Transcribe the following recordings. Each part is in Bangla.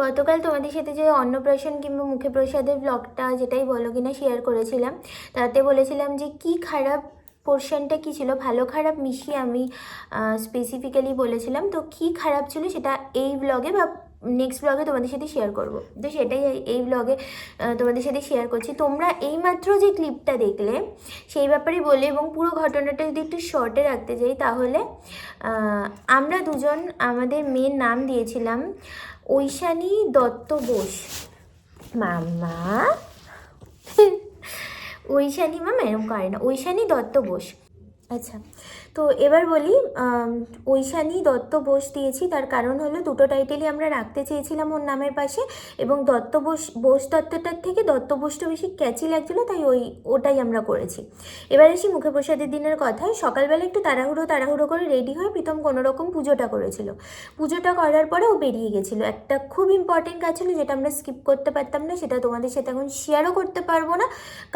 গতকাল তোমাদের সাথে যে অন্নপ্রাশন কিংবা মুখে প্রসাদের ব্লগটা যেটাই বলো কিনা শেয়ার করেছিলাম, তাতে বলেছিলাম যে কি খারাপ পোর্শনটা কী ছিল? ভালো খারাপ মিশিয়ে আমি স্পেসিফিক্যালি বলেছিলাম, তো কি খারাপ ছিল সেটা এই ব্লগে বা নেক্সট ব্লগে তোমাদের সাথে শেয়ার করব। তো সেটাই এই- ব্লগে তোমাদের সাথে শেয়ার করছি। তোমরা এইমাত্র যে ক্লিপটা দেখলে, সেই ব্যাপারে বলে এবং পুরো ঘটনাটা যদি একটু শর্টে রাখতে যাই, তাহলে আমরা দুজন, আমাদের মেয়ের নাম দিয়েছিলাম ঐশানী দত্ত বোস। মামা? ঐশানী মামা? এরকম করে না। ঐশানী দত্ত বোস। আচ্ছা। তো এবার বলি ঐশানী দত্ত বোস দিয়েছি। তার কারণ হলো দুটো টাইটেলই আমরা রাখতে চেয়েছিলাম ওর নামের পাশে এবং দত্ত বোস বোস দত্তটার থেকে দত্ত বোসটা বেশি ক্যাচি লাগছিল, তাই ওই, ওটাই আমরা করেছি। এবার আসি মুখে প্রসাদের দিনের কথায়। সকালবেলা একটু তাড়াহুড়ো তাড়াহুড়ো করে রেডি হয়ে প্রীতম কোনো রকম পুজোটা করেছিল। পুজোটা করার পরে ও বেরিয়ে গেছিল। একটা খুব ইম্পর্টেন্ট কাজ ছিল যেটা আমরা স্কিপ করতে পারতাম না, সেটা তোমাদের সাথে এখন শেয়ারও করতে পারব না।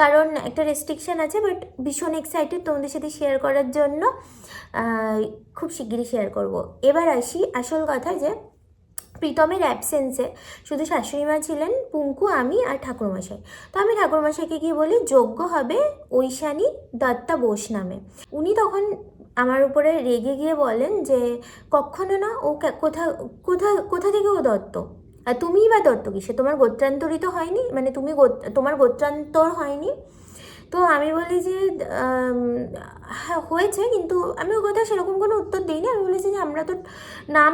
কারণ একটা রেস্ট্রিকশান আছে বাট ভীষণ এক্সাইটেড তোমাদের সাথে শেয়ার করার জন্য। খুব শিগগিরই শেয়ার করব। এবার আসি আসল কথা যে, প্রীতমের অ্যাবসেন্সে শুধু শাশুড়ি মা ছিলেন, পুঙ্কু, আমি আর ঠাকুরমশাই। তো আমি ঠাকুরমশাইকে গিয়ে বলি, যোগ্য হবে ঐশানী দত্তা বোস নামে। উনি তখন আমার উপরে রেগে গিয়ে বলেন যে, কখনো না, ও কোথা কোথা কোথা থেকে ও দত্ত? আর তুমিই বা দত্ত কিসে তোমার গোত্রান্তরিত হয়নি? মানে তুমি তোমার গোত্রান্তর হয়নি? তো আমি বলি যে হ্যাঁ হয়েছে কিন্তু আমি ওর কথা সেরকম কোনো উত্তর দিইনি। আমি বলেছি যে, আমরা তো নাম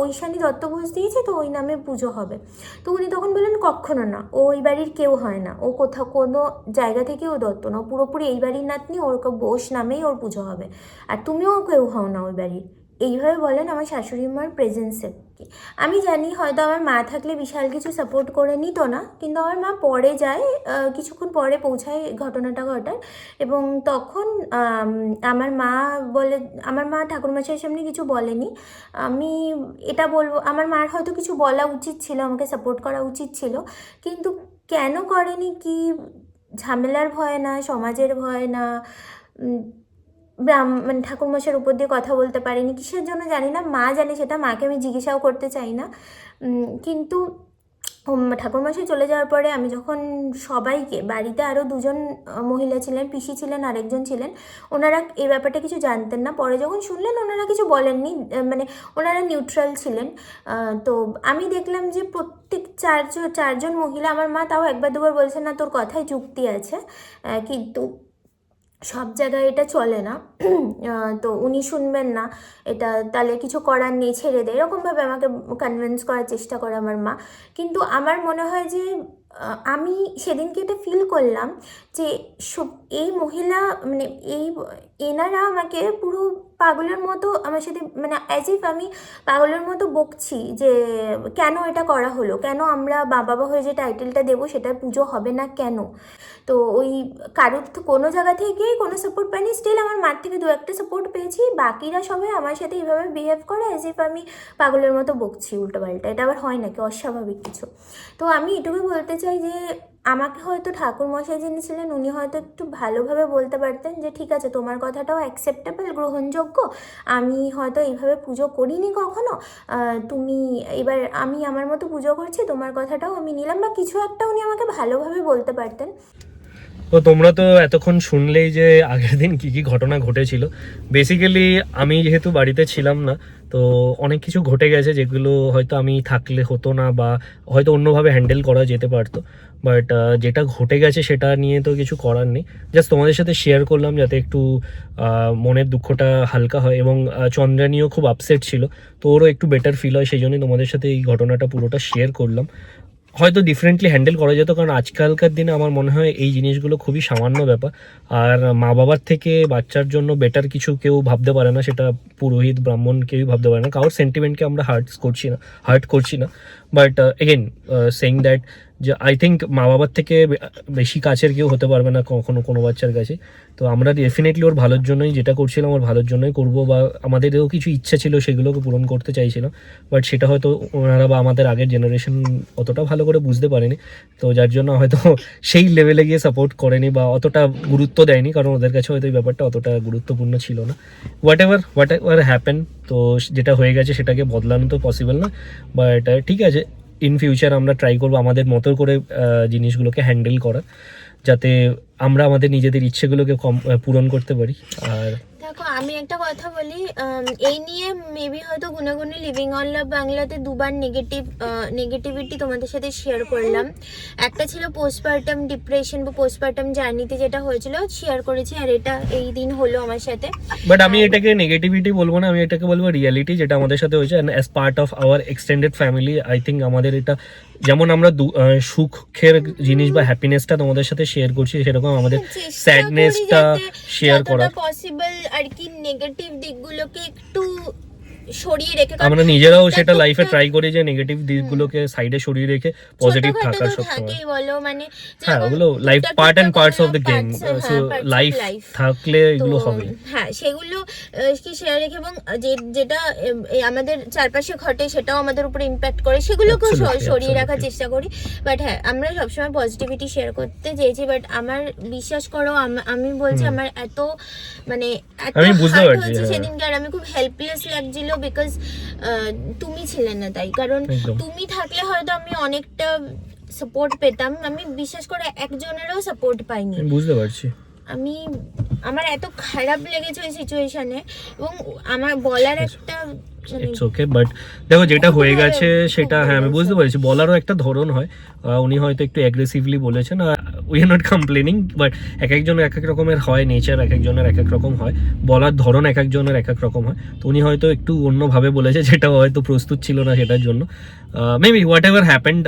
ঐশানী দত্ত ঘোষ দিয়েছি, তো ওই নামে পুজো হবে। তো উনি তখন বললেন, কখনো না, ও ওই বাড়ির কেউ হয় না। ও কোথাও কোনো জায়গা থেকে ও দত্ত না। পুরোপুরি এই বাড়ির নাতনি, ওর বোস নামেই ওর পুজো হবে। আর তুমিও কেউ হও না ওই বাড়ির। এইভাবে বলেন আমার শাশুড়ি মার প্রেজেন্সে আমি জানি হয়তো আমার মা থাকলে বিশাল কিছু সাপোর্ট করে নিত না, কিন্তু আমার মা পরে যায় কিছুক্ষণ পরে পৌঁছায় ঘটনাটা ঘটার এবং তখন আমার মা বলে, আমার মা ঠাকুরমশাইয়ের সামনে কিছু বলেনি। আমি এটা বলব, আমার মার হয়তো কিছু বলা উচিত ছিল, আমাকে সাপোর্ট করা উচিত ছিল, কিন্তু কেন করেনি কি? ঝামেলার ভয় না, সমাজের ভয় না মানে ঠাকুরমশাইয়ের উপর দিয়ে কথা বলতে পারিনি, কিসের জন্য জানি না, মা জানে সেটা, মাকে আমি জিজ্ঞাসাও করতে চাই না। কিন্তু ঠাকুরমশাই চলে যাওয়ার পরে আমি যখন সবাইকে, বাড়িতে আরও দুজন মহিলা ছিলেন, পিসি ছিলেন, আরেকজন ছিলেন, ওনারা এই ব্যাপারটা কিছু জানতেন না। পরে যখন শুনলেন, ওনারা কিছু বলেননি মানে ওনারা নিউট্রাল ছিলেন। তো আমি দেখলাম যে প্রত্যেক চারজন চারজন মহিলা, আমার মা তাও একবার দুবার বলছে, না, তোর কথায় যুক্তি আছে। কিন্তু সব জায়গায় এটা চলে না। তো উনি শুনবেন না। এটা তাহলে কিছু করার নেই, ছেড়ে দেয় এরকমভাবে আমাকে কনভিন্স করার চেষ্টা করে আমার মা। কিন্তু আমার মনে হয় যে আমি সেদিনকে এটা ফিল করলাম যে এই মহিলা মানে এই এনারা আমাকে পুরো পাগলের মতো আমার সাথে মানে অ্যাজ ইফ আমি পাগলের মতো বকছি যে কেন এটা করা হলো? কেন আমরা বাবা হয়ে যে টাইটেলটা দেবো সেটা পুজো হবে না কেন? তো ওই কারোর কোনো জায়গা থেকে কোনো সাপোর্ট পাইনি। স্টিল আমার মার থেকে দু একটা সাপোর্ট পেয়েছি। বাকিরা সবাই আমার সাথে এইভাবে বিহেভ করে অ্যাজ ইফ আমি পাগলের মতো বকছি উল্টোপাল্টা। এটা আবার হয় নাকি? অস্বাভাবিক কিছু। তো আমি এটুকুই বলতে চাই যে আমাকে হয়তো ঠাকুর মশাই যিনি ছিলেন, উনি হয়তো একটু ভালোভাবে বলতে পারতেন যে, ঠিক আছে, তোমার কথাটাও অ্যাকসেপ্টেবল গ্রহণযোগ্য। আমি হয়তো এইভাবে পুজো করিনি কখনো। তুমি এবার আমি আমার মতো পুজো করছি, তোমার কথাটাও আমি নিলাম। বা কিছু একটা উনি আমাকে ভালোভাবে বলতে পারতেন। তো তোমরা তো এতক্ষণ শুনলেই যে আগের দিন কি কি ঘটনা ঘটেছিল। বেসিক্যালি আমি যেহেতু বাড়িতে ছিলাম না, তো অনেক কিছু ঘটে গেছে যেগুলো হয়তো আমি থাকলে হতো না বা হয়তো অন্যভাবে হ্যান্ডেল করা যেতে পারতো। বাট যেটা ঘটে গেছে সেটা নিয়ে তো কিছু করার নেই। জাস্ট তোমাদের সাথে শেয়ার করলাম যাতে একটু মনের দুঃখটা হালকা হয় এবং চন্দ্রানীও খুব আপসেট ছিল, তো ওরও একটু বেটার ফিল হয়, সেই জন্যই তোমাদের সাথে এই ঘটনাটা পুরোটা শেয়ার করলাম। হয়তো ডিফারেন্টলি হ্যান্ডেল করা যেত, কারণ আজকালকার দিনে আমার মনে হয় এই জিনিসগুলো খুবই সামান্য ব্যাপার। আর মা বাবার থেকে বাচ্চার জন্য বেটার কিছু কেউ ভাবতে পারে না, সেটা পুরোহিত, ব্রাহ্মণ কেউই ভাবতে পারে না। কারোর সেন্টিমেন্টকে আমরা হার্ট করছি না হার্ট করছি না। বাট এগেন সেইং দ্যাট যে আই থিঙ্ক মা বাবার থেকে বেশি কাছের কেউ হতে পারবে না কখনো কোনো বাচ্চার কাছে। তো আমরা ডেফিনেটলি ওর ভালোর জন্যই যেটা করছিলাম, ওর ভালোর জন্যই করব বা আমাদেরও কিছু ইচ্ছা ছিল সেগুলোকে পূরণ করতে চাইছিলাম। বাট সেটা হয়তো ওনারা বা আমাদের আগের জেনারেশন অতটা ভালো করে বুঝতে পারেনি। তো যার জন্য হয়তো সেই লেভেলে গিয়ে সাপোর্ট করেনি বা অতটা গুরুত্ব দেয়নি, কারণ ওদের কাছে হয়তো এই ব্যাপারটা অতটা গুরুত্বপূর্ণ ছিল না। Whatever whatever happen তো যেটা হয়ে গেছে সেটাকে বদলানো তো পসিবল না। বাট ঠিক আছে ইন ফিউচার আমরা ট্রাই করব আমাদের মতো করে জিনিসগুলোকে হ্যান্ডেল করা যাতে আমরা আমাদের নিজেদের ইচ্ছেগুলোকে কম পূরণ করতে পারি। আর দেখো আমি একটা কথা বলি এই নিয়ে মেবি হয়তো গুনাগুনি লিভিং অন লাভ বাংলাতে দুবার নেগেটিভ নেগেটিভিটি তোমাদের সাথে শেয়ার করলাম। একটা ছিল পোস্টপার্টাম ডিপ্রেশন বা পোস্টপার্টাম জার্নিতে যেটা হয়েছিল শেয়ার করেছি আর এটা এই দিন হলো আমার সাথে। বাট আমি এটাকে নেগেটিভিটি বলব না আমি এটাকে বলব রিয়ালিটি যেটা আমাদের সাথে হয়েছে as part of our extended family I think আমাদের এটা যেমন আমরা সুখের জিনিস বা হ্যাপিনেসটা তোমাদের সাথে শেয়ার করছি সেরকম আমাদের স্যাডনেসটা শেয়ার করা পসিবল আর কি নেগেটিভ দিকগুলোকে একটু সরিয়ে রেখে আমরা নিজেরাও সেটা লাইফে ট্রাই করি যে নেগেটিভ দিকগুলোকে সাইডে সরিয়ে রেখে পজিটিভ থাকার তো সবসময় থাকেই বলো মানে হ্যাঁ ওগুলো লাইফ পার্ট টুকটাক parts of the game so life থাকলে এগুলো হবে। হ্যাঁ সেগুলো কি শেয়ার রেখে এবং যে যেটা আমাদের চারপাশে ঘটে সেটাও আমাদের উপরে ইম্প্যাক্ট করে। সেগুলোকেও সরিয়ে রাখার চেষ্টা করি। বাট হ্যাঁ আমরা সবসময় পজিটিভিটি শেয়ার করতে চেয়েছি বাট আমার বিশ্বাস করো আমি বলছি আমার এত মানে এত হ্যাঁ। সেদিনকে আর আমি খুব হেল্পলেস লাগছিল বিকজ তুমি ছিলে না তাই। কারণ তুমি থাকলে হয়তো আমি অনেকটা সাপোর্ট পেতাম। আমি বিশেষ করে একজনেরও সাপোর্ট পাইনি। বুঝতে পারছি। আমি আমার এত খারাপ লেগেছে ওই সিচুয়েশনে এবং আমার বলার একটা ইটস ওকে বাট দেখো যেটা হয়ে গেছে সেটা হ্যাঁ আমি বুঝতে। পারছি বলারও একটা ধরন হয়। উনি হয়তো একটু অ্যাগ্রেসিভলি বলেছেন we are not complaining but এক একজনের এক এক রকমের হয় নেচার এক একজনের এক এক রকম হয় বলার ধরন এক একজনের এক এক রকম হয়। তো উনি হয়তো একটু অন্যভাবে বলেছে যেটা হয়তো প্রস্তুত ছিল না সেটার জন্য। Maybe whatever happened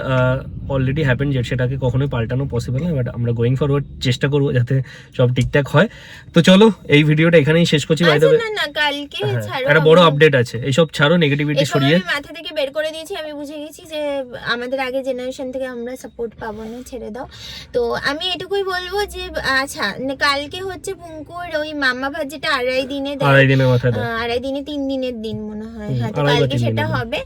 already happened যে সেটাকে কখনোই পাল্টানো পসিবল না বাট আমরা গোয়িং ফরওয়ার্ড চেষ্টা করব যাতে সব ঠিকঠাক হয়। তো চলো এই ভিডিওটা এখানেই শেষ করছি আচ্ছা, হ্যাঁ, একটা বড় আপডেট আছে এইসব ছাড়ো নেগেটিভিটি সরিয়ে। আমি মাথা থেকে বের করে দিয়েছি আমি বুঝে গেছি যে আমাদের আগে জেনারেশন থেকে আমরা সাপোর্ট পাবো না ছেড়ে দাও। তো আমি এটুকুই বলব যে আচ্ছা কালকে হচ্ছে পুঙ্কুর ওই মামা ভাত যেটা আড়াই দিনে আড়াই দিনের মাথায়। আড়াই দিনে তিন দিনের দিন মনে হয় হ্যাঁ তো কালকে সেটা হবে।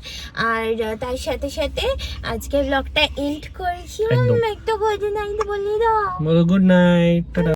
আর তার সাথে সাথে আজকের ব্লগটা এন্ড করছি। একদম। একটু গুড নাইট বলে দাও গুড নাইট